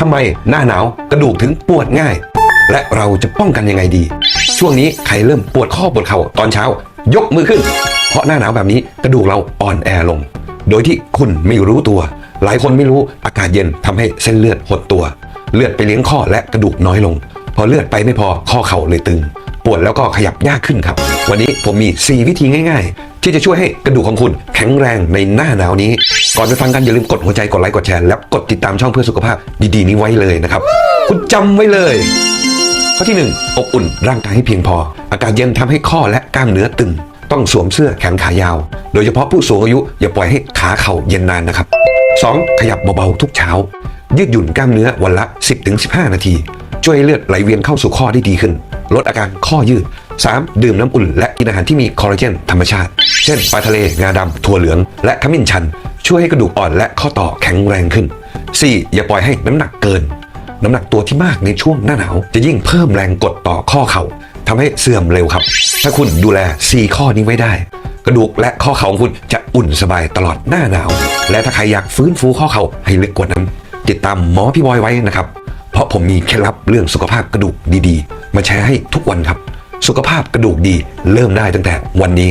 ทำไมหน้าหนาวกระดูกถึงปวดง่าย และเราจะป้องกันยังไงดี ช่วงนี้ใครเริ่มปวดข้อปวดเข่าตอนเช้า ยกมือขึ้น เพราะหน้าหนาวแบบนี้กระดูกเราอ่อนแอลง โดยที่คุณไม่รู้ตัว หลายคนไม่รู้อากาศเย็นทำให้เส้นเลือดหดตัว เลือดไปเลี้ยงข้อและกระดูกน้อยลง พอเลือดไปไม่พอข้อเข่าเลยตึง ปวดแล้วก็ขยับยากขึ้นครับ วันนี้ผมมี 4 วิธีง่าย ๆ ที่จะช่วยให้กระดูกของคุณแข็งแรงในหน้าหนาวนี้ ก่อนไปฟังกันอย่าลืมกดหัวใจกดไลค์กดแชร์แล้วกดติดตามช่องเพื่อสุขภาพดีๆ นี้ไว้เลยนะครับ คุณจำไว้เลยข้อที่ 1 อบอุ่นร่างกายให้เพียงพอ อากาศเย็นทำให้ข้อและกล้ามเนื้อตึง ต้องสวมเสื้อแขนขายาว โดยเฉพาะผู้สูงอายุอย่าปล่อยให้ขาเข่าเย็นนานนะครับ 2. ขยับเบาๆทุกเช้า ยืดหยุ่นกล้ามเนื้อวันละ 10-15 นาที ช่วยให้เลือดไหลเวียนเข้าสู่ข้อได้ดีขึ้น ลดอาการข้อยืด 3. ดื่มน้ำอุ่นและกินอาหารที่มีคอลลาเจนธรรมชาติ เช่นปลาทะเลงาดำถั่วเหลือง และขมิ้นชัน ช่วยให้กระดูกอ่อนและข้อต่อแข็งแรงขึ้น 4. อย่าปล่อยให้น้ำหนักเกิน น้ำหนักตัวที่มากในช่วงหน้าหนาว จะยิ่งเพิ่มแรงกดต่อข้อเข่าทำให้เสื่อมเร็วครับ ถ้าคุณดูแล 4 ข้อนี้ไว้ได้ กระดูกและข้อเข่าของคุณจะอุ่นสบายตลอดหน้าหนาว และถ้าใครอยากฟื้นฟูข้อเข่าให้ลึกกว่านั้นติดตามหมอพี่บอยไว้นะครับ เพราะผมมีเคล็ดลับเรื่องสุขภาพกระดูกดีๆ มาแชร์ให้ทุกวันครับ สุขภาพกระดูกดีเริ่มได้ตั้งแต่วันนี้